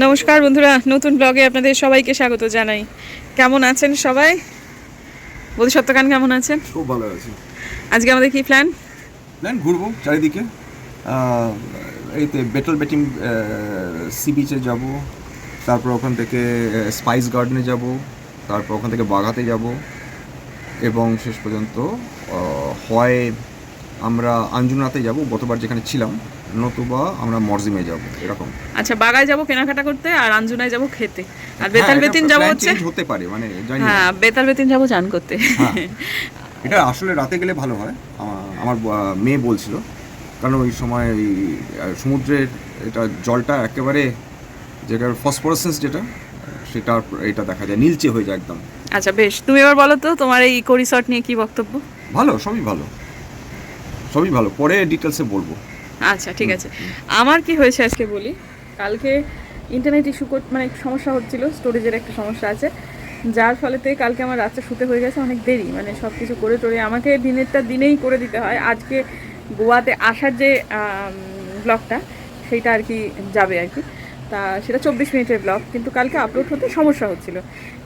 নমস্কার বন্ধুরা নতুন ব্লগে আপনাদের সবাইকে স্বাগত জানাই। কেমন আছেন সবাই? বোধিসত্ত্ব খান কেমন আছেন? খুব ভালো আছে। আজকে আমাদের কি প্ল্যান প্ল্যান ঘুরবো চারিদিকে। এইতে বেটল বেটিং সি বিচে যাব তারপর ওখান থেকে স্পাইস গার্ডেনে যাব তারপর ওখান থেকে বাগাতে যাব এবং শেষ পর্যন্ত হয় আমরা আঞ্জুনাতে যাব গতবার যেখানে ছিলাম। নতুবা আমরা মরজিমে যাব এরকম। আচ্ছা বাগায় যাব কেনাকাটা করতে আর আঞ্জুনায় যাব খেতে। আর হ্যাঁ, বেতাল বেতিন যাব হচ্ছে হতে পারে মানে জানি হ্যাঁ বেতাল বেতিন যাব চান করতে। হ্যাঁ। এটা আসলে রাতে গেলে ভালো হয় আমার মেয়ে বলছিল। কারণ ওই সময় ওই সমুদ্রের এটা জলটা একেবারে যেটা ফসফরাসেন্স যেটা সেটা এটা দেখা যায় নীলচে হয়ে যায় একদম। আচ্ছা বেশ। তুমি এবার বলো তো তোমার এই ইকো রিসর্ট নিয়ে কি বক্তব্য? ভালো সবই ভালো। সবই ভালো পরে ডিটেলসে বলব। আচ্ছা ঠিক আছে। আমার কি হয়েছে আজকে বলি? কালকে ইন্টারনেট ইস্যু মানে সমস্যা হচ্ছিল স্টোরেজের একটা সমস্যা আছে। যার ফলেতে কালকে আমার রাত্রে শুতে হয়ে গেছে অনেক দেরি মানে সব কিছু করে টোরে আমাকে দিনেরটা দিনেই করে দিতে হয়। আজকে গোয়াতে আসার যে ব্লগটা সেইটা আর কি যাবে আর কি। তা সেটা চব্বিশ মিনিটের ব্লগ কিন্তু কালকে আপলোড হতে সমস্যা হচ্ছিল।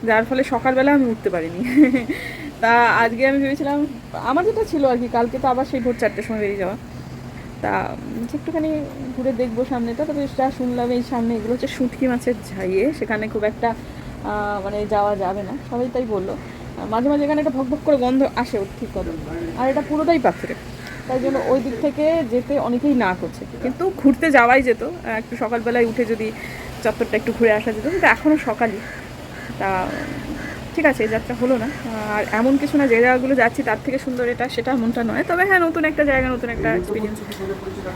যার ফলে সকালবেলা আমি উঠতে পারিনি। তা আজকে আমি ভেবেছিলাম, আমার যেটা ছিল আর কি, কালকে তো আবার সেই ভোর চারটের সময় বেরিয়ে যাওয়া। তা একটুখানি ঘুরে দেখব সামনেটা, তবে যা শুনলাম এই সামনে এগুলো হচ্ছে শুটকি মাছের ঝাইয়ে, সেখানে খুব একটা মানে যাওয়া যাবে না, সবাই তাই বলল। মাঝে মাঝে এখানে একটা ভকভক করে গন্ধ আসে ঠিক কথা আর এটা পুরোটাই পাথরে, তাই জন্য ওই দিক থেকে যেতে অনেকেই না করছে। কিন্তু ঘুরতে যাওয়াই যেত একটু সকালবেলায় উঠে যদি চত্বরটা একটু ঘুরে আসা যেত, কিন্তু এখনও সকালই। তা ঠিক আছে এই যাত্রা হলো না। আর এমন কিছু না যে জায়গাগুলো যাচ্ছি তার থেকে সুন্দর এটা সেটা এমনটা নয়। তবে হ্যাঁ নতুন একটা জায়গা নতুন একটা এক্সপিরিয়েন্স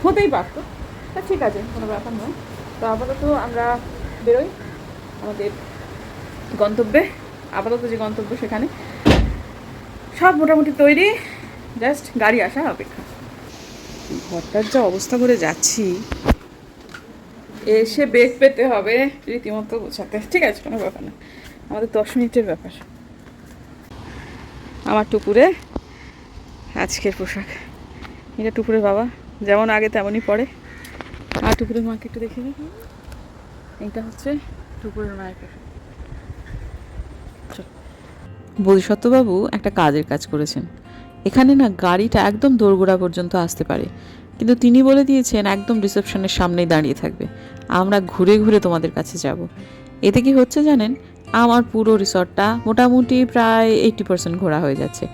হতেই পারতো। তা ঠিক আছে কোনো ব্যাপার নয়। তো আপাতত আমরা বেরোই আমাদের গন্তব্যে আপাতত যে গন্তব্য সেখানে। সব মোটামুটি তৈরি জাস্ট গাড়ি আসা অপেক্ষা। ঘরটার যা অবস্থা করে যাচ্ছি। এসে বেগ পেতে হবে রীতিমতো গোছাতে। ঠিক আছে কোনো ব্যাপার না। আমাদের দশ মিনিটের ব্যাপার। আমার টুকুরে আজকের পোশাক। এটা টুকুরের বাবা, যেমন আগে তেমনই পড়ে আর টুকুরের মাকে একটু দেখে দেখি এইটা হচ্ছে টুকুরের মায়ের পোশাক। বোধিসত্ত্ববাবু একটা কাজের কাজ করেছেন। এখানে না গাড়িটা একদম দোরগোড়া পর্যন্ত আসতে পারে। কিন্তু তিনি বলে দিয়েছেন একদম রিসেপশনের সামনেই দাঁড়িয়ে থাকবে। আমরা ঘুরে ঘুরে তোমাদের কাছে যাব। এতে কি হচ্ছে জানেন? আমার পুরো রিসর্টটা মোটামুটি প্রায় এইটি পার্সেন্ট ঘোরা হয়ে যাচ্ছে।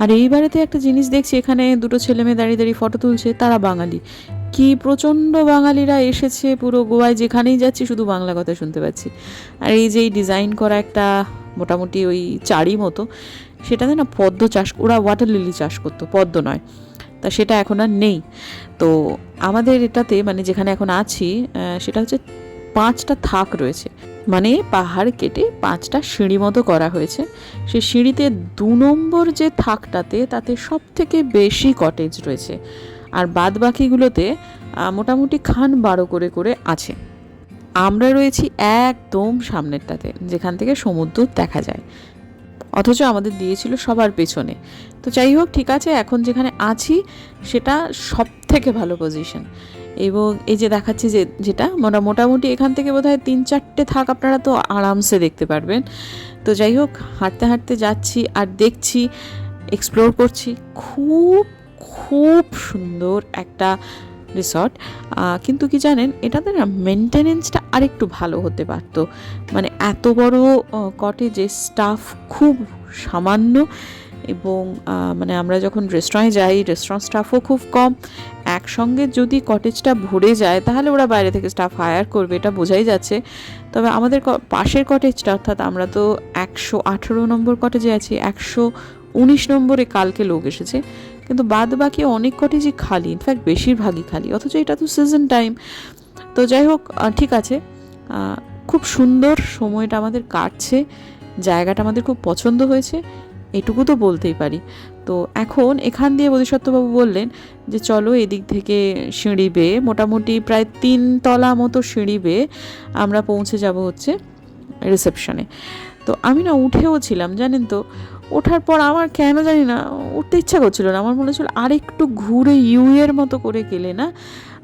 আর এইবারেতে একটা জিনিস দেখছি, এখানে দুটো ছেলে মেয়ে দাঁড়িয়ে দাঁড়িয়ে ফটো তুলছে, তারা বাঙালি। কি প্রচণ্ড বাঙালিরা এসেছে পুরো গোয়ায়, যেখানেই যাচ্ছি শুধু বাংলা কথা শুনতে পাচ্ছি। আর এই যে ডিজাইন করা একটা মোটামুটি ওই চারি মতো, সেটাতে না পদ্ম চাষ, ওরা ওয়াটার লিলি চাষ করতো, পদ্ম নয়। তা সেটা এখন আর নেই। তো আমাদের এটাতে মানে যেখানে এখন আছি সেটা হচ্ছে পাঁচটা থাক রয়েছে। মানে পাহাড় কেটে পাঁচটা সিঁড়ি মতো করা হয়েছে। সেই সিঁড়িতে দু নম্বর যে থাকটাতে তাতে সব থেকে বেশি কটেজ রয়েছে। আর বাদ বাকিগুলোতে মোটামুটি খান বারো করে করে আছে। আমরা রয়েছি একদম সামনেরটাতে, যেখান থেকে সমুদ্র দেখা যায়। অথচ আমাদের দিয়েছিল সবার পেছনে। তো যাই হোক, ঠিক আছে, এখন যেখানে আছি, সেটা সব থেকে ভালো পজিশন এবং এই যে দেখাচ্ছি যে যেটা, মোটা, মোটামুটি এখান থেকে বোধহয় তিন চারটে থাক আপনারা তো আরামসে দেখতে পারবেন। তো যাই হোক, হাঁটতে হাঁটতে যাচ্ছি আর দেখছি এক্সপ্লোর করছি খুব খুব সুন্দর একটা রিসর্ট কিন্তু কি জানেন, এটাতে না মেনটেনেন্সটা আরেকটু ভালো হতে পারতো। মানে এত বড় কটেজে স্টাফ খুব সামান্য। এবং মানে আমরা যখন রেস্টুরেন্টে যাই রেস্টুরেন্ট স্টাফও খুব কম। একসঙ্গে যদি কটেজটা ভরে যায়, তাহলে ওরা বাইরে থেকে স্টাফ হায়ার করবে, এটা বোঝাই যাচ্ছে। তবে আমাদের পাশের কটেজটা অর্থাৎ আমরা তো একশো আঠেরো নম্বর কটেজে আছি, একশো উনিশ নম্বরে কালকে লোক এসেছে। কিন্তু বাদ বাকি অনেক কটেজই খালি ইনফ্যাক্ট বেশিরভাগই খালি, অথচ এটা তো সিজন টাইম তো যাই হোক ঠিক আছে। খুব সুন্দর সময়টা আমাদের কাটছে, জায়গাটা আমাদের খুব পছন্দ হয়েছে। এটুকু তো বলতেই পারি। তো এখন এখান দিয়ে বোধিসত্ত্ববাবু বললেন যে, চলো এদিক থেকে সিঁড়ি বেয়ে, মোটামুটি প্রায় তিন তলা মতো সিঁড়ি বেয়ে আমরা পৌঁছে যাব হচ্ছে রিসেপশনে। তো আমি না উঠেও ছিলাম, জানেন তো। ওঠার পর আমার কেন জানি না, উঠতে ইচ্ছা করছিল না। আমার মনে হচ্ছিল আরেকটু ঘুরে ইউয়ের মতো করে গেলে না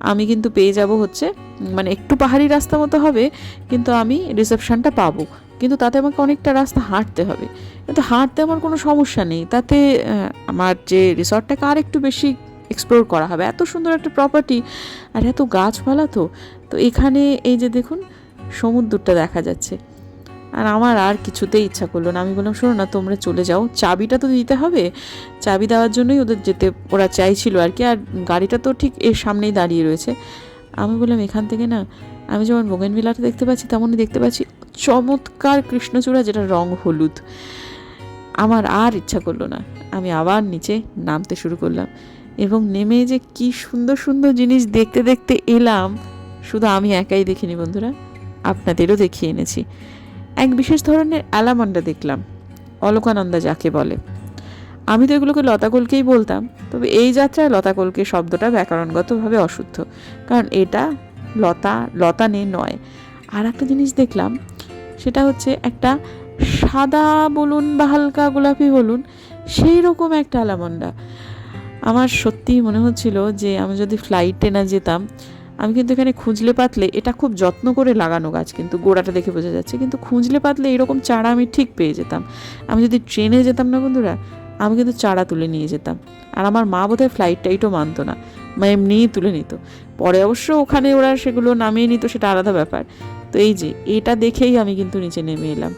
আমি কিন্তু পেয়ে যাব হচ্ছে মানে একটু পাহাড়ি রাস্তা মতো হবে, কিন্তু আমি রিসেপশনটা পাবো। কিন্তু তাতে আমাকে অনেকটা রাস্তা হাঁটতে হবে। কিন্তু হাঁটতে আমার কোনো সমস্যা নেই। তাতে আমার যে রিসর্টটাকে আর একটু বেশি এক্সপ্লোর করা হবে। এত সুন্দর একটা প্রপার্টি আর এত গাছপালা তো। তো এখানে এই যে দেখুন, সমুদ্রটা দেখা যাচ্ছে। আর আমার আর কিছুতেই ইচ্ছা করল না। আমি বললাম, শোনো না, তোমরা চলে যাও। চাবিটা তো দিতে হবে। চাবি দেওয়ার জন্যই ওদের যেতে, ওরা চাইছিল আর কি। আর গাড়িটা তো ঠিক এর সামনেই দাঁড়িয়ে রয়েছে। আমি বললাম, এখান থেকে না, আমি যেমন বোগেনভিলাটা দেখতে পাচ্ছি, তেমনই দেখতে পাচ্ছি চমৎকার কৃষ্ণচূড়া যেটা রং হলুদ। আমার আর ইচ্ছা করল না। আমি আবার নিচে নামতে শুরু করলাম এবং নেমে যে কি সুন্দর সুন্দর জিনিস দেখতে দেখতে এলাম। শুধু আমি একাই দেখিনি বন্ধুরা, আপনাদেরও দেখিয়ে এনেছি। এক বিশেষ ধরনের অ্যালামন্ডা দেখলাম, অলোকানন্দা যাকে বলে। আমি তো এগুলোকে লতাকলকেই বলতাম, তবে এই যাত্রায় লতাকলকে শব্দটা ব্যাকরণগতভাবে অশুদ্ধ, কারণ এটা লতা, লতানে নয়। আর একটা জিনিস দেখলাম, সেটা হচ্ছে একটা সাদা বলুন বা হালকা গোলাপি বলুন সেই রকম একটা আলামন্ডা আমার সত্যিই মনে হচ্ছিল যে আমি যদি ফ্লাইটে না যেতাম আমি কিন্তু এখানে খুঁজলে পাতলে এটা খুব যত্ন করে লাগানো গাছ কিন্তু গোড়াটা দেখে বোঝা যাচ্ছে। কিন্তু খুঁজলে পাতলে এরকম চারা আমি ঠিক পেয়ে যেতাম। আমি যদি ট্রেনে যেতাম না বন্ধুরা, আমি কিন্তু চারা তুলে নিয়ে যেতাম। আর আমার মা বোধহয় ফ্লাইট টাইটও মানতো না, মা এমনিই তুলে নিত। পরে অবশ্য ওখানে ওরা সেগুলো নামিয়ে নিত, সেটা আলাদা ব্যাপার। তো এই যে, এটা দেখেই আমি কিন্তু নিচে নেমে এলাম।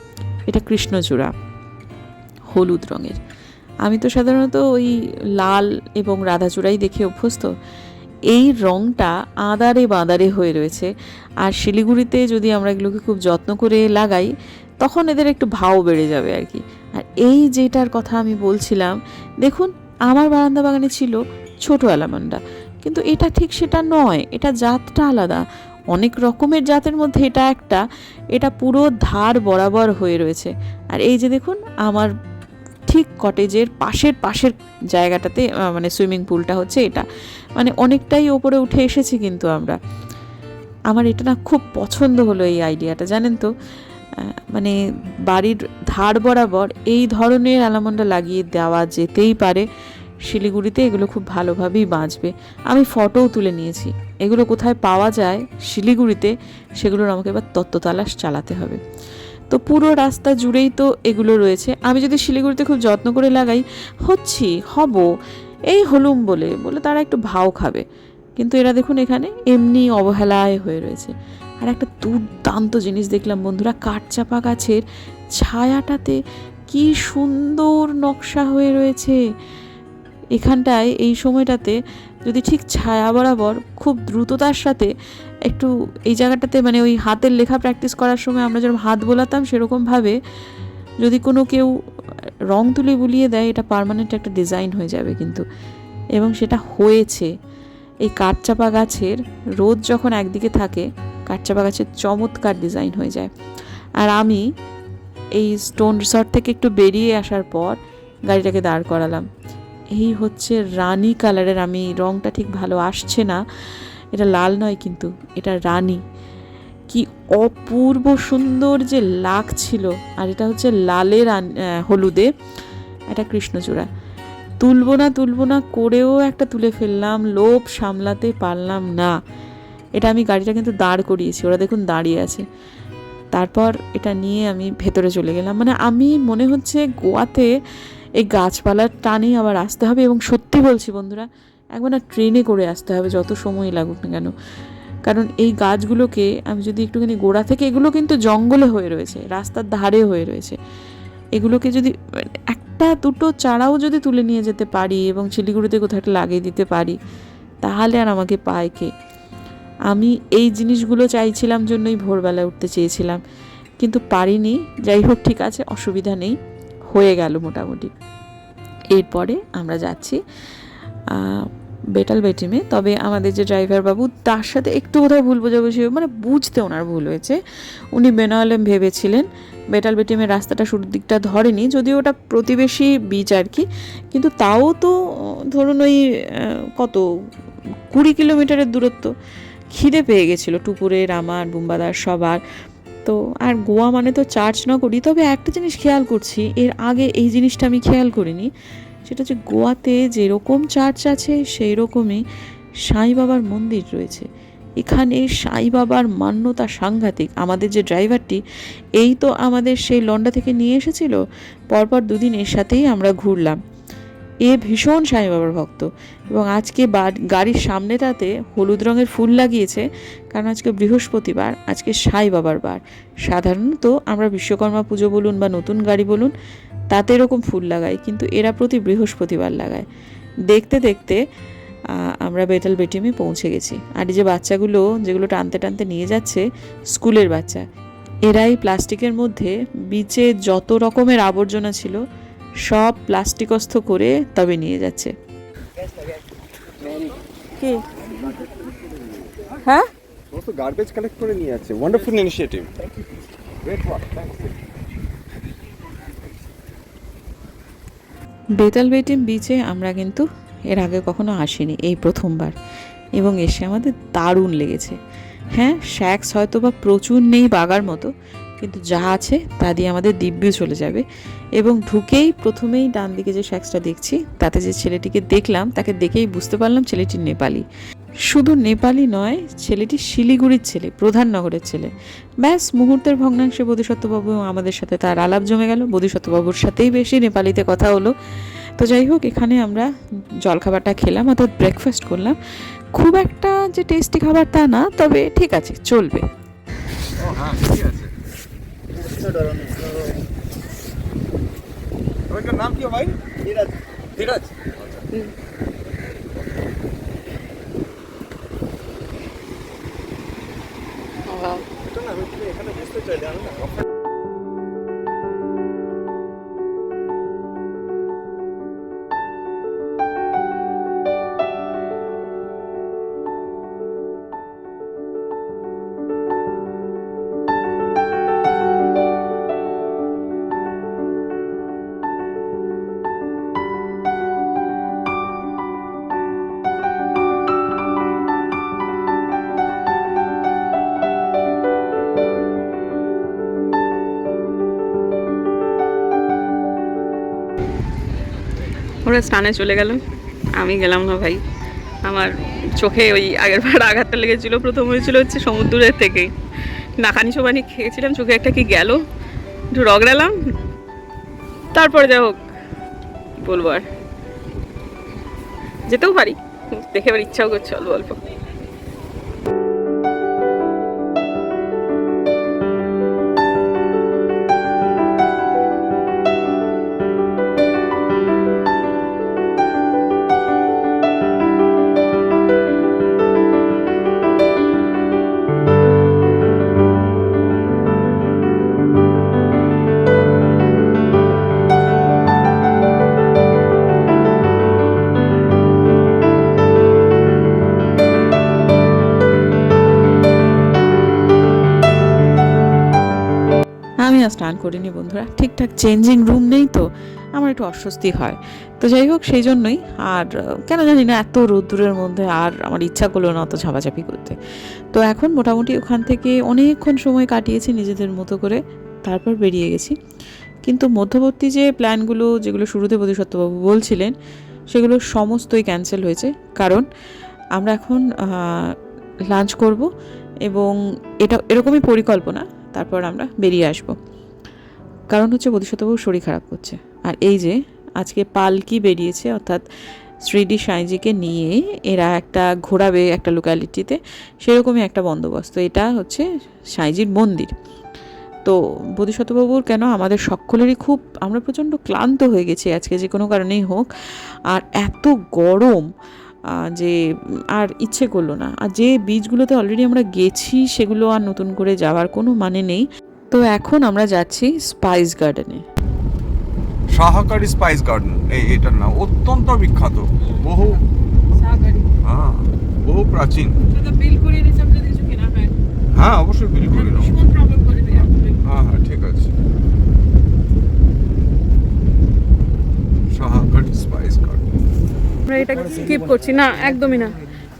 এটা কৃষ্ণচূড়া, হলুদ রঙের। আমি তো সাধারণত ওই লাল এবং রাধাচূড়াই দেখে অভ্যস্ত। এই রঙটা আদারে বাঁদারে হয়ে রয়েছে। আর শিলিগুড়িতে যদি আমরা এগুলোকে খুব যত্ন করে লাগাই, তখন এদের একটু ভাও বেড়ে যাবে আর কি আর এই যেটার কথা আমি বলছিলাম, দেখুন, আমার বারান্দা বাগানে ছিল ছোট অ্যালামান্ডা। কিন্তু এটা ঠিক সেটা নয়, এটা জাতটা আলাদা। অনেক রকমের জাতের মধ্যে এটা একটা, এটা পুরো ধার বরাবর হয়ে রয়েছে। আর এই যে দেখুন, আমার ঠিক কটেজের পাশের পাশের জায়গাটাতে মানে সুইমিং পুলটা হচ্ছে এটা। মানে অনেকটাই ওপরে উঠে এসেছি কিন্তু আমরা। আমার এটা না খুব পছন্দ হলো এই আইডিয়াটা জানেন তো? মানে বাড়ির ধার বরাবর এই ধরনের অ্যালামন্ডা লাগিয়ে দেওয়া যেতেই পারে। শিলিগুড়িতে এগুলো খুব ভালোভাবেই বাঁচবে। আমি ফটোও তুলে নিয়েছি। এগুলো কোথায় পাওয়া যায় শিলিগুড়িতে, সেগুলোর আমাকে এবার তত্ত্বতালাশ চালাতে হবে। তো পুরো রাস্তা জুড়েই তো এগুলো রয়েছে। আমি যদি শিলিগুড়িতে খুব যত্ন করে লাগাই, হচ্ছি, হব। এই হলুম বলে বলে তারা একটু ভাও খাবে। কিন্তু এরা দেখুন এখানে এমনি অবহেলায় হয়ে রয়েছে। আর একটা দুর্দান্ত জিনিস দেখলাম বন্ধুরা, কাঠচাপা গাছের ছায়াটাতে কি সুন্দর নকশা হয়ে রয়েছে। এখানটায় এই সময়টাতে যদি ঠিক ছায়া বরাবর খুব দ্রুততার সাথে একটু এই জায়গাটাতে মানে ওই হাতের লেখা প্র্যাকটিস করার সময় আমরা যেরকম হাত বোলাতাম সেরকমভাবে যদি কোনো কেউ রং তুলে বুলিয়ে দেয়, এটা পার্মানেন্ট একটা ডিজাইন হয়ে যাবে কিন্তু। এবং সেটা হয়েছে। এই কাঠচাপা গাছের রোদ যখন একদিকে থাকে, কাঠচাপা গাছের চমৎকার ডিজাইন হয়ে যায়। আর আমি এই স্টোন রিসর্ট থেকে একটু বেরিয়ে আসার পর গাড়িটাকে দাঁড় করালাম। এই হচ্ছে রানি কালারের আমি রংটা ঠিক ভালো আসছে না। এটা লাল নয় কিন্তু, এটা রানী। কি অপূর্ব সুন্দর যে লাগছিল আর এটা হচ্ছে আন- হলুদে এটা কৃষ্ণচূড়া। তুলবো না তুলবো না, করেও একটা তুলে ফেললাম, লোভ সামলাতে পারলাম না। এটা আমি গাড়িটা কিন্তু দাঁড় করিয়েছি, ওরা দেখুন দাঁড়িয়ে আছে। তারপর এটা নিয়ে আমি ভেতরে চলে গেলাম। মানে আমি, মনে হচ্ছে গোয়াতে এই গাছপালার টানেই আবার আসতে হবে এবং সত্যি বলছি বন্ধুরা একবার না ট্রেনে করে আসতে হবে, যত সময় লাগুক না কেন। কারণ এই গাছগুলোকে আমি যদি একটুখানি গোড়া থেকে, এগুলো কিন্তু জঙ্গলে হয়ে রয়েছে, রাস্তার ধারে হয়ে রয়েছে। এগুলোকে যদি, একটা দুটো চারাও যদি তুলে নিয়ে যেতে পারি এবং শিলিগুড়িতে কোথাও একটা লাগিয়ে দিতে পারি, তাহলে আর আমাকে পায় কে? আমি এই জিনিসগুলো চাইছিলাম জন্যই ভোরবেলায় উঠতে চেয়েছিলাম, কিন্তু পারিনি। যাই হোক, ঠিক আছে, অসুবিধা নেই, হয়ে গেল মোটামুটি। এরপরে আমরা যাচ্ছি বেটাল বেটিমে তবে আমাদের যে ড্রাইভার বাবু, তার সাথে একটু বোধহয় ভুল বোঝাবুঝি মানে বুঝতে ওনার ভুল হয়েছে। উনি বেনাওয়ালেম ভেবেছিলেন বেটাল বেটিমের রাস্তাটা শুরুর দিকটা ধরেনি, যদিও ওটা প্রতিবেশী বিচ আর কি, কিন্তু তাও তো, ধরুন ওই কত, কুড়ি কিলোমিটারের দূরত্ব, খিদে পেয়ে গেছিল টুপুরের আমার বুম্বাদার সবার। তো আর গোয়া মানে তো চার্চ না করি তবে একটা জিনিস খেয়াল করছি, এর আগে এই জিনিসটা আমি খেয়াল করিনি সেটা হচ্ছে গোয়াতে যেরকম চার্চ আছে সেই রকমই সাই বাবার মন্দির রয়েছে। এখানে সাই বাবার মান্যতা সাংঘাতিক। আমাদের যে ড্রাইভারটি, এই তো আমাদের সেই লন্ডা থেকে নিয়ে এসেছিল, পরপর দুদিন এর সাথেই আমরা ঘুরলাম। এ ভীষণ সাই বাবার ভক্ত এবং আজকে গাড়ির সামনেটাতে হলুদ রঙের ফুল লাগিয়েছে, কারণ আজকে বৃহস্পতিবার, আজকে সাই বাবার বার। সাধারণত আমরা বিশ্বকর্মা পুজো বলুন বা নতুন গাড়ি বলুন তাতে এরকম ফুল লাগায় কিন্তু এরা প্রতি বৃহস্পতিবার লাগায়। দেখতে দেখতে আমরা বেটাল বেটিমে পৌঁছে গেছি। আর এই যে বাচ্চাগুলো যেগুলো টানতে টানতে নিয়ে যাচ্ছে স্কুলের বাচ্চা এরাই প্লাস্টিকের মধ্যে বিচে যত রকমের আবর্জনা ছিল সব প্লাস্টিকস্থ করে তবে নিয়ে যাচ্ছে। কি? হ্যাঁ? গার্বেজ কালেক্ট করে নিয়ে যাচ্ছে। Wonderful initiative great work Betalbatim বিচে আমরা কিন্তু এর আগে কখনো আসিনি, এই প্রথমবার। এবং এসে আমাদের দারুণ লেগেছে। হ্যাঁ শ্যাক্স হয়তো বা প্রচুর নেই বাগার মতো, কিন্তু যা আছে তা দিয়ে আমাদের দিব্য চলে যাবে। এবং ঢুকেই প্রথমেই ডান দিকে যে শ্যাক্সটা দেখছি, তাতে যে ছেলেটিকে দেখলাম, তাকে দেখেই বুঝতে পারলাম ছেলেটি নেপালি। শুধু নেপালি নয় ছেলেটি শিলিগুড়ির ছেলে প্রধান নগরের ছেলে। ব্যাস মুহূর্তের ভগ্নাংশে বোধিসত্ত্ববাবু আমাদের সাথে তার আলাপ জমে গেল। বোধিসত্ত্ববাবুর সাথেই বেশি নেপালিতে কথা হলো। তো যাই হোক এখানে আমরা জলখাবারটা খেলাম অর্থাৎ ব্রেকফাস্ট করলাম। খুব একটা যে টেস্টি খাবার তা না তবে ঠিক আছে চলবে। ও হ্যাঁ ঠিক আছে। ওইটার নাম কি ভাই ধীরাজ। ধীরাজ। এটা ওরা স্নানে চলে গেল আমি গেলাম না ভাই। আমার চোখে ওই আগের বার আঘাতটা লেগেছিলো। প্রথম হয়েছিল হচ্ছে সমুদ্রের থেকে। নাকানি সোবানি খেয়েছিলাম, চোখে একটা কি গেল। একটু রগড়ালাম। তারপরে যা হোক, বলব আর। যেতেও পারি। দেখে এবার ইচ্ছাও করছে অল্প অল্প। আর স্নান করিনি বন্ধুরা। ঠিকঠাক চেঞ্জিং রুম নেই তো, আমার একটু অস্বস্তি হয়। তো যাই হোক, সেই জন্যই আর, কেন জানি না, এত রোদ্দুরের মধ্যে আর আমার ইচ্ছা করল না অত ঝাপাঝাপি করতে। তো এখন মোটামুটি ওখান থেকে অনেকক্ষণ সময় কাটিয়েছি নিজেদের মতো করে, তারপর বেরিয়ে গেছি। কিন্তু মধ্যবর্তী যে প্ল্যানগুলো, যেগুলো শুরুতে বোধিসত্ত্ববাবু বলছিলেন, সেগুলো সমস্তই ক্যান্সেল হয়েছে। কারণ আমরা এখন লাঞ্চ করব এবং এটা, এরকমই পরিকল্পনা, তারপর আমরা বেরিয়ে আসব। কারণ হচ্ছে বোধিসত্ত্ববাবুর শরীর খারাপ করছে। আর এই যে, আজকে পালকি বেরিয়েছে, অর্থাৎ শ্রীডি সাঁইজিকে নিয়ে এরা একটা ঘোরাবে একটা লোকালিটিতে সেরকমই একটা বন্দোবস্ত। এটা হচ্ছে সাঁইজির মন্দির। তো বোধিসত্ত্ববাবুর কেন আমাদের সকলেরই খুব, আমরা প্রচণ্ড ক্লান্ত হয়ে গেছি আজকে যে কোনো কারণেই হোক। আর এত গরম যে, আর ইচ্ছে করল না। আর যে বীজগুলোতে অলরেডি আমরা গেছি, সেগুলো আর নতুন করে যাওয়ার কোনো মানে নেই। তো এখন আমরা যাচ্ছি স্পাইস গার্ডেনে সাহাকারি স্পাইস গার্ডেন এই এটার নাম। অত্যন্ত বিখ্যাত। বহু হ্যাঁ বহু প্রাচীন। হ্যাঁ। অবশ্যই বিল করে নাও হ্যাঁ হ্যাঁ ঠিক আছে। সাহাকারি স্পাইস গার্ডেন আমরা এটা স্কিপ করছি। না একদমই না।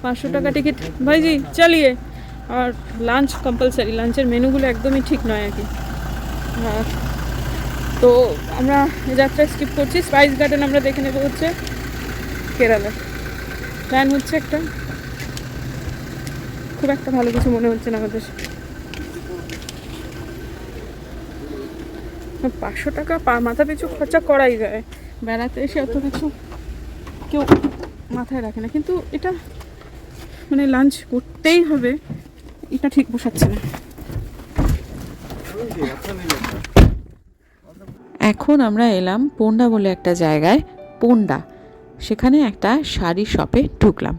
পাঁচশো টাকা টিকিট ভাইজি চালিয়ে। আর লাঞ্চ কম্পালসারি লাঞ্চের মেনুগুলো একদমই ঠিক নয় আর কি। তো আমরা যাত্রা স্কিপ করছি। স্পাইস গার্ডেন আমরা দেখে নেব হচ্ছে কেরালা। প্ল্যান হচ্ছে একটা খুব একটা ভালো কিছু মনে হচ্ছে না আমাদের। পাঁচশো টাকা পা, মাথা পিছু খরচা করাই যায়। বেড়াতে এসে অত কিছু কেউ মাথায় রাখে না। কিন্তু এটা মানে লাঞ্চ করতেই হবে। এটা ঠিক বসাচ্ছে না। এখন আমরা এলাম পোন্ডা বলে একটা জায়গায়, পোন্ডা। সেখানে একটা শাড়ি শপে ঢুকলাম।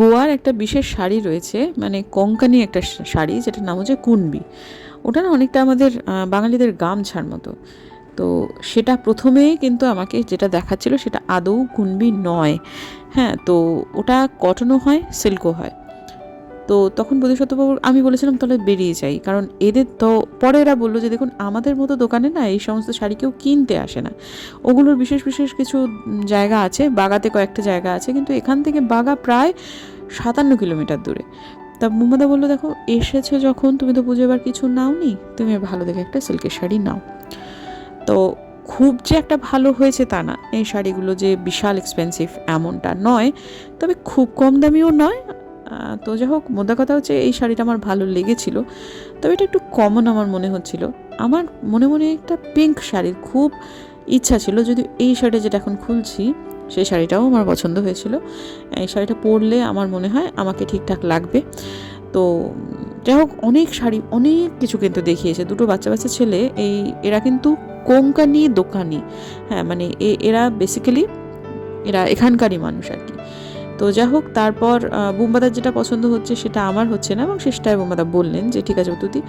গোয়ার একটা বিশেষ শাড়ি রয়েছে মানে কঙ্কানি একটা শাড়ি, যেটার নাম হচ্ছে কুনবি। ওটা না অনেকটা আমাদের বাঙালিদের গামছার মতো। তো সেটা প্রথমে কিন্তু আমাকে যেটা দেখাচ্ছিল সেটা আদৌ কুনবি নয়। হ্যাঁ তো ওটা কটনও হয়, সিল্কও হয়। তো তখন বোধিসত্ত্ববাবু আমি বলেছিলাম, তাহলে বেরিয়ে যাই। কারণ এদের তো পরে এরা বলল যে, দেখুন, আমাদের মতো দোকানে না এই সমস্ত শাড়ি কেউ কিনতে আসে না। ওগুলোর বিশেষ বিশেষ কিছু জায়গা আছে, বাগাতে কয়েকটা জায়গা আছে, কিন্তু এখান থেকে বাগা প্রায় সাতান্ন কিলোমিটার দূরে। তা মুম্বাদা বলল, দেখো, এসেছে যখন, তুমি তো পুজো এবার কিছু নাওনি, তুমি ভালো দেখে একটা সিল্কের শাড়ি নাও। তো খুব যে একটা ভালো হয়েছে তা না। এই শাড়িগুলো যে বিশাল এক্সপেন্সিভ এমনটা নয়, তবে খুব কম দামিও নয় তো যাই হোক, মোদ্দা কথা হচ্ছে এই শাড়িটা আমার ভালো লেগেছিল। তবে এটা একটু কমন আমার মনে হচ্ছিল। আমার মনে মনে একটা পিঙ্ক শাড়ির খুব ইচ্ছা ছিল যদি এই শাড়িটা যেটা এখন খুলছি, সেই শাড়িটাও আমার পছন্দ হয়েছিল। এই শাড়িটা পরলে আমার মনে হয় আমাকে ঠিকঠাক লাগবে। তো যাই হোক, অনেক শাড়ি, অনেক কিছু কিন্তু দেখিয়েছে। দুটো বাচ্চা বাচ্চা ছেলে, এই এরা কিন্তু কোঙ্কানি দোকানি। হ্যাঁ মানে এরা বেসিক্যালি এরা এখানকারই মানুষ আর কি। তো যাই হোক, তারপর বুম্বাদার যেটা পছন্দ হচ্ছে সেটা আমার হচ্ছে না এবং শেষটায় বুম্বাদা বললেন যে, ঠিক আছে তুতি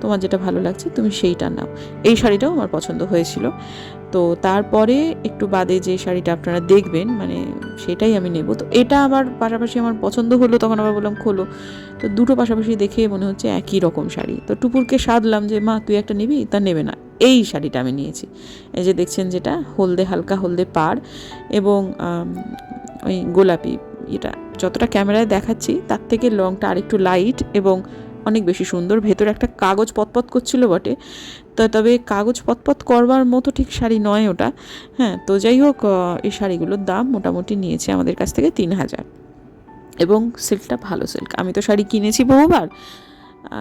তোমার যেটা ভালো লাগছে তুমি সেইটা নাও। এই শাড়িটাও আমার পছন্দ হয়েছিল। তো তারপরে একটু বাদে যে শাড়িটা আপনারা দেখবেন মানে সেটাই আমি নেব। তো এটা আমার পাশাপাশি আমার পছন্দ হলো, তখন আবার বললাম, খোলো। তো দুটো পাশাপাশি দেখে মনে হচ্ছে একই রকম শাড়ি। তো টুপুরকে সাধলাম যে, মা, তুই একটা নিবি? তা নেবে না। এই শাড়িটা আমি নিয়েছি। এই যে দেখছেন যেটা, হলদে হালকা হলদে পাড় এবং ওই গোলাপি এটা যতটা ক্যামেরায় দেখাচ্ছি, তার থেকে লংটা আরেকটু লাইট এবং অনেক বেশি সুন্দর। ভেতরে একটা কাগজ পতপত করছিল বটে। তো তবে কাগজ পতপত করবার মতো ঠিক শাড়ি নয় ওটা। হ্যাঁ তো যাই হোক এই শাড়িগুলোর দাম মোটামুটি নিয়েছে আমাদের কাছ থেকে তিন হাজার। এবং সিল্কটা ভালো সিল্ক আমি তো শাড়ি কিনেছি বহুবার।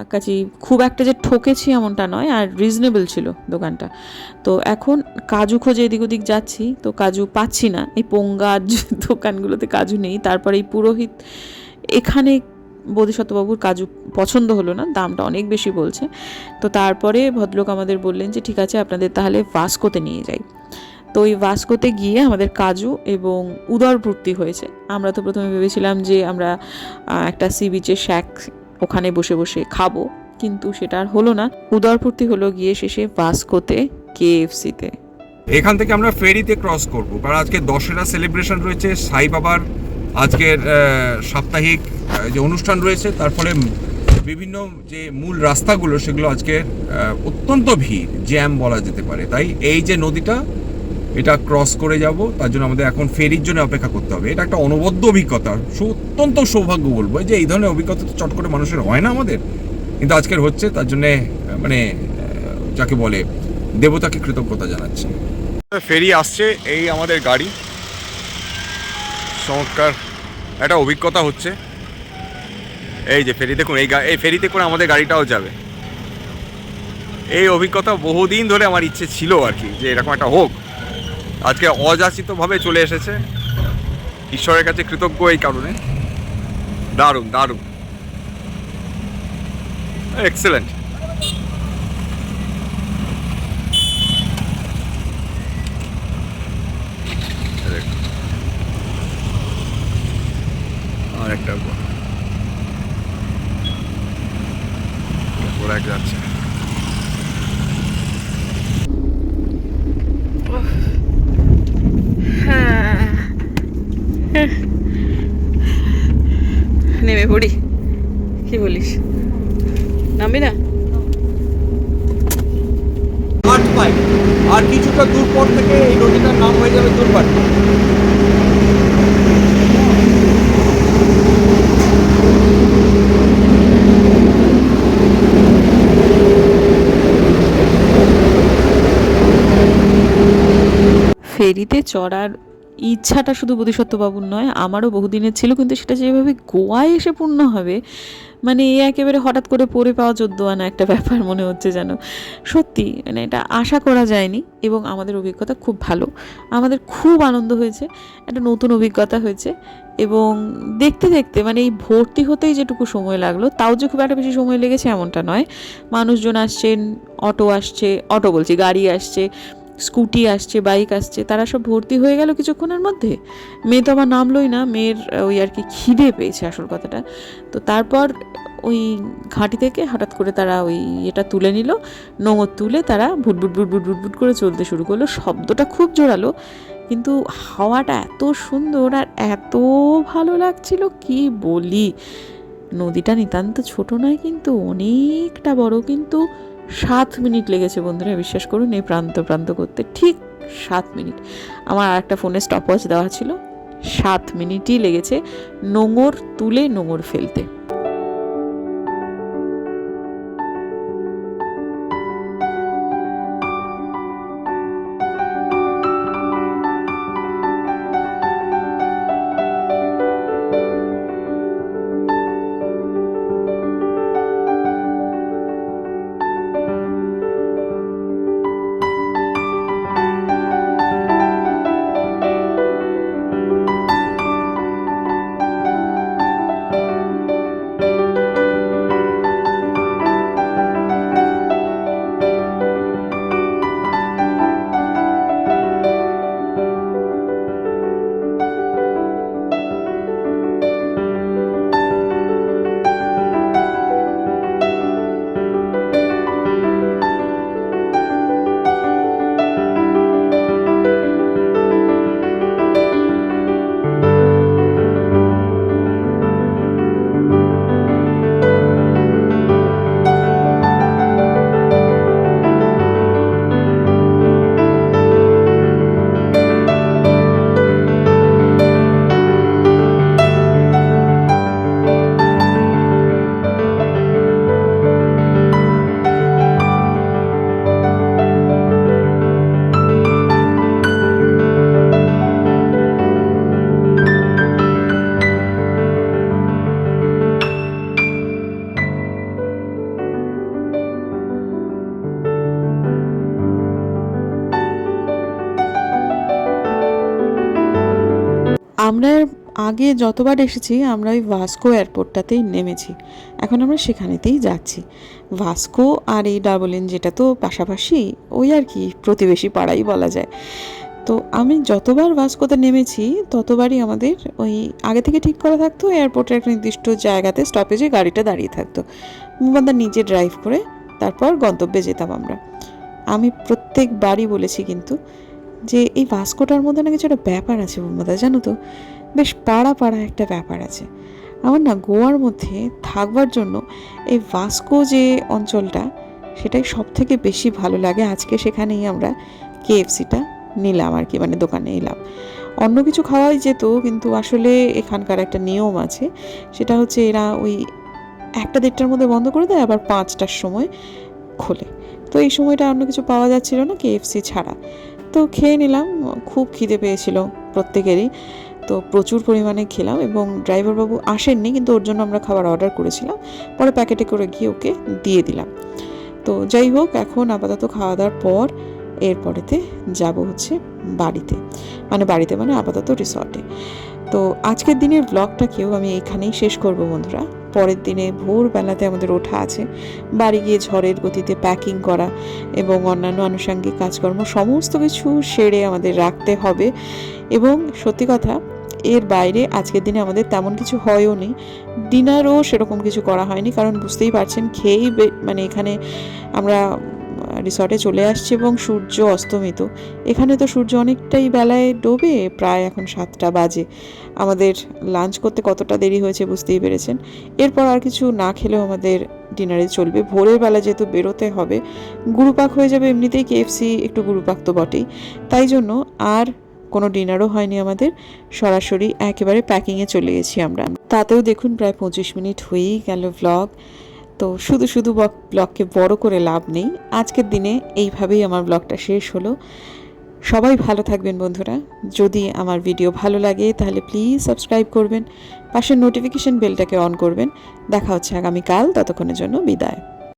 কাজেই খুব একটা যে ঠকেছি এমনটা নয়, আর রিজনেবল ছিল দোকানটা। তো এখন কাজু খোঁজে এদিক ওদিক যাচ্ছি, তো কাজু পাচ্ছি না। এই পোঙ্গার যে দোকানগুলোতে কাজু নেই। তারপরে এই পুরোহিত, এখানে বোধিসত্ত্ববাবুর কাজু পছন্দ হলো না, দামটা অনেক বেশি বলছে। তো তারপরে ভদ্রলোক আমাদের বললেন যে, ঠিক আছে, আপনাদের তাহলে ভাস্কোতে নিয়ে যাই। তো ওই ভাস্কোতে গিয়ে আমাদের কাজু এবং উদরপূর্তি হয়েছে। আমরা তো প্রথমে ভেবেছিলাম যে আমরা একটা সি বিচে শ্যাক ওখানে বসে বসে খাব। কিন্তু সেটা আর হলো না। উদরপূর্তি হলো গিয়ে শেষে ভাস্কোতে কেএফসিতে। এখান থেকে আমরা ফেরিতে ক্রস করব। কারণ আজকে দশেরা সেলিব্রেশন রয়েছে, সাই বাবার আজকের সাপ্তাহিক যে অনুষ্ঠান রয়েছে, তার ফলে বিভিন্ন যে মূল রাস্তাগুলো, সেগুলো আজকে অত্যন্ত ভিড়, জ্যাম বলা যেতে পারে। তাই এই যে নদীটা এটা ক্রস করে যাব, তার জন্য আমাদের এখন ফেরির জন্য অপেক্ষা করতে হবে। এটা একটা অনবদ্য অভিজ্ঞতা অত্যন্ত সৌভাগ্য বলব। যে এই ধরনের অভিজ্ঞতা তো চট করে মানুষের হয় না আমাদের। কিন্তু আজকের হচ্ছে, তার জন্যে মানে যাকে বলে, দেবতাকে কৃতজ্ঞতা জানাচ্ছি। ফেরি আসছে, এই আমাদের গাড়ি। চমৎকার। একটা অভিজ্ঞতা হচ্ছে। এই যে ফেরি দেখুন এই এই ফেরিতে করে আমাদের গাড়িটাও যাবে। এই অভিজ্ঞতা বহুদিন ধরে আমার ইচ্ছে ছিল আর কি, যে এরকম একটা হোক। আজকে অযাচিতভাবে চলে এসেছে। ঈশ্বরের কাছে কৃতজ্ঞ এই কারণে। দারুণ দারুণ। এক্সেলেন্ট আর একটা ওরা যাচ্ছে। আর কিছুটা দূর পর থেকে এই নদীটার নাম হয়ে যাবে দুর্বাটি ফেরিতে চড়ার ইচ্ছাটা শুধু বোধিসত্ত্ববাবুর নয়, আমারও বহুদিনের ছিল, কিন্তু সেটা যেভাবে গোয়ায় এসে পূর্ণ হবে মানে এ একেবারে হঠাৎ করে পড়ে পাওয়া চোদ্দ আনা একটা ব্যাপার মনে হচ্ছে যেন। সত্যি মানে এটা আশা করা যায়নি এবং আমাদের অভিজ্ঞতা খুব ভালো। আমাদের খুব আনন্দ হয়েছে, একটা নতুন অভিজ্ঞতা হয়েছে এবং দেখতে দেখতে মানে এই ভর্তি হতেই যেটুকু সময় লাগল, তাও যে খুব একটা বেশি সময় লেগেছে এমনটা নয়। মানুষজন আসছেন, অটো আসছে, অটো বলছি, গাড়ি আসছে স্কুটি আসছে, বাইক আসছে, তারা সব ভর্তি হয়ে গেল কিছুক্ষণের মধ্যে। মেয়ে তো আবার নামলোই না, মেয়ের ওই আর কি খিদে পেয়েছে আসল কথাটা। তো তারপর ওই ঘাঁটি থেকে হঠাৎ করে তারা ওই এটা তুলে নিল, নোঙর তুলে তারা ভুটভুট ভুটভুট ভুটভুট করে চলতে শুরু করল। শব্দটা খুব জোরালো, কিন্তু হাওয়াটা এত সুন্দর আর এত ভালো লাগছিল, কি বলি? নদীটা নিতান্ত ছোট নয় কিন্তু অনেকটা বড়, কিন্তু সাত মিনিট লেগেছে বন্ধুরা, বিশ্বাস করুন, এই প্রান্ত প্রান্ত করতে। ঠিক সাত মিনিট। আমার আর একটা ফোনে স্টপ ওয়াচ দেওয়া ছিল। সাত মিনিটই লেগেছে নোঙর তুলে নোঙর ফেলতে। আগে যতবার এসেছি, আমরা ওই ভাস্কো এয়ারপোর্টটাতেই নেমেছি। এখন আমরা সেখানেতেই যাচ্ছি। ভাস্কো আর এই ডাবলিন যেটা তো পাশাপাশি, ওই আর কি প্রতিবেশী পাড়াই বলা যায়। তো আমি যতবার ভাস্কোতে নেমেছি, ততবারই আমাদের ওই আগে থেকে ঠিক করা থাকতো, এয়ারপোর্টের একটা নির্দিষ্ট জায়গাতে স্টপেজে গাড়িটা দাঁড়িয়ে থাকতো। আমরা নিজে ড্রাইভ করে তারপর গন্তব্যে যেতাম আমরা। আমি প্রত্যেকবারই বলেছি কিন্তু যে এই ভাস্কোটার মধ্যে না কিছু একটা ব্যাপার আছে মোহাম্মদা জানো তো? বেশ পাড়া পাড়া একটা ব্যাপার আছে। আমার না গোয়ার মধ্যে থাকবার জন্য এই ভাস্কো যে অঞ্চলটা, সেটাই সব থেকে বেশি ভালো লাগে। আজকে সেখানেই আমরা কেএফসিটা নিলাম আর কি মানে দোকানে এলাম। অন্য কিছু খাওয়াই যেত, কিন্তু আসলে এখানকার একটা নিয়ম আছে। সেটা হচ্ছে এরা ওই একটা দেড়টার মধ্যে বন্ধ করে দেয়, আবার পাঁচটার সময় খোলে। তো এই সময়টা অন্য কিছু পাওয়া যাচ্ছিল না কেএফসি ছাড়া। তো খেয়ে নিলাম, খুব খিদে পেয়েছিল প্রত্যেকেরই। তো প্রচুর পরিমাণে খেলাম এবং ড্রাইভারবাবু আসেননি, কিন্তু ওর জন্য আমরা খাবার অর্ডার করেছিলাম। পরে প্যাকেটে করে গিয়ে ওকে দিয়ে দিলাম। তো যাই হোক, এখন আপাতত খাওয়া দাওয়ার পর এরপরেতে যাব হচ্ছে বাড়িতে। মানে বাড়িতে মানে আপাতত রিসর্টে তো আজকের দিনের ব্লগটাকেও আমি এখানেই শেষ করব বন্ধুরা। পরের দিনে ভোরবেলাতে আমাদের ওঠা আছে। বাড়ি গিয়ে ঝড়ের গতিতে প্যাকিং করা এবং অন্যান্য আনুষাঙ্গিক কাজকর্ম সমস্ত কিছু সেরে আমাদের রাখতে হবে। এবং সত্যি কথা, এর বাইরে আজকের দিনে আমাদের তেমন কিছু হয়ও নি। ডিনারও সেরকম কিছু করা হয়নি, কারণ বুঝতেই পারছেন খেয়েই মানে এখানে আমরা রিসর্টে চলে আসছি এবং সূর্য অস্তমিত। এখানে তো সূর্য অনেকটাই বেলায় ডোবে, প্রায় এখন সাতটা বাজে। আমাদের লাঞ্চ করতে কতটা দেরি হয়েছে বুঝতেই পেরেছেন। এরপর আর কিছু না খেলেও আমাদের ডিনারে চলবে। ভোরের বেলা যেহেতু বেরোতে হবে, গুরুপাক হয়ে যাবে এমনিতেই কেএফসি একটু গুরুপাক তো বটেই। তাই জন্য আর কোনো ডিনারও হয়নি আমাদের। সরাসরি একেবারে প্যাকিংয়ে চলে গেছি আমরা। তাতেও দেখুন প্রায় পঁচিশ মিনিট হয়েই গেল ভ্লগ তো শুধু শুধু ব্লগকে বড় করে লাভ নেই। আজকের দিনে এইভাবেই আমার ব্লগটা শেষ হলো। সবাই ভালো থাকবেন বন্ধুরা। যদি আমার ভিডিও ভালো লাগে তাহলে প্লিজ সাবস্ক্রাইব করবেন। পাশের নোটিফিকেশন বেলটাকে অন করবেন। দেখা হচ্ছে আগামীকাল। ততক্ষণের জন্য বিদায়।